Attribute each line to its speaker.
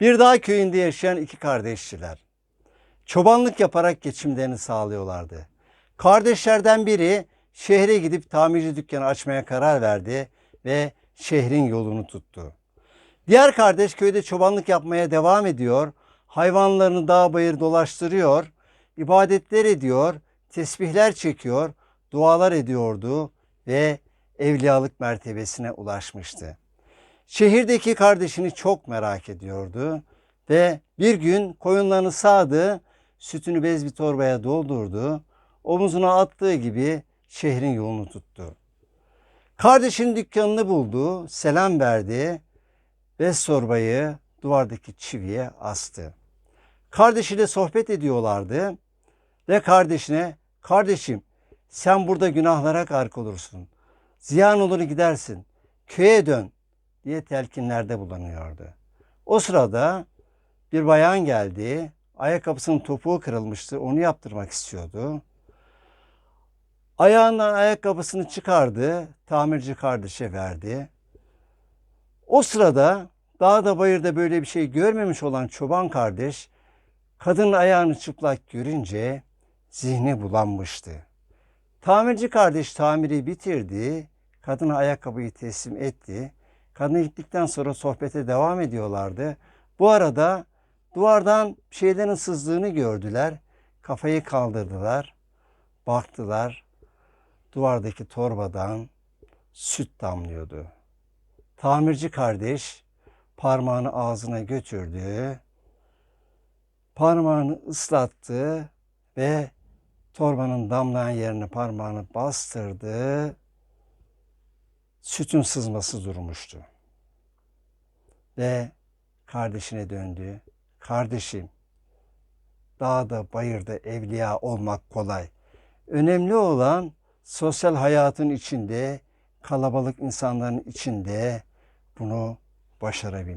Speaker 1: Bir dağ köyünde yaşayan iki kardeşçiler. Çobanlık yaparak geçimlerini sağlıyorlardı. Kardeşlerden biri şehre gidip tamirci dükkanı açmaya karar verdi ve şehrin yolunu tuttu. Diğer kardeş köyde çobanlık yapmaya devam ediyor. Hayvanlarını dağ bayır dolaştırıyor, ibadetler ediyor, tesbihler çekiyor, dualar ediyordu ve evliyalık mertebesine ulaşmıştı. Şehirdeki kardeşini çok merak ediyordu ve bir gün koyunlarını sağdı, sütünü bez bir torbaya doldurdu, omuzuna attığı gibi şehrin yolunu tuttu. Kardeşinin dükkanını buldu, selam verdi ve sorbayı duvardaki çiviye astı. Kardeşiyle sohbet ediyorlardı ve kardeşine kardeşim sen burada günahlara gark olursun. Ziyan olur gidersin. Köye dön diye telkinlerde bulunuyordu. O sırada bir bayan geldi. Ayakkabısının topuğu kırılmıştı. Onu yaptırmak istiyordu. Ayağından ayakkabısını çıkardı. Tamirci kardeşe verdi. O sırada dağda bayırda böyle bir şey görmemiş olan çoban kardeş kadının ayağını çıplak görünce zihni bulanmıştı. Tamirci kardeş tamiri bitirdi. Kadına ayakkabıyı teslim etti. Kadın gittikten sonra sohbete devam ediyorlardı. Bu arada duvardan şeylerin sızdığını gördüler. Kafayı kaldırdılar. Baktılar. Duvardaki torbadan süt damlıyordu. Tamirci kardeş parmağını ağzına götürdü. Parmağını ıslattı ve torbanın damlayan yerine parmağını bastırdı. Sütün sızması durmuştu. Ve kardeşine döndü. Kardeşim, dağda bayırda evliya olmak kolay. Önemli olan sosyal hayatın içinde, kalabalık insanların içinde bunu başarabilmek.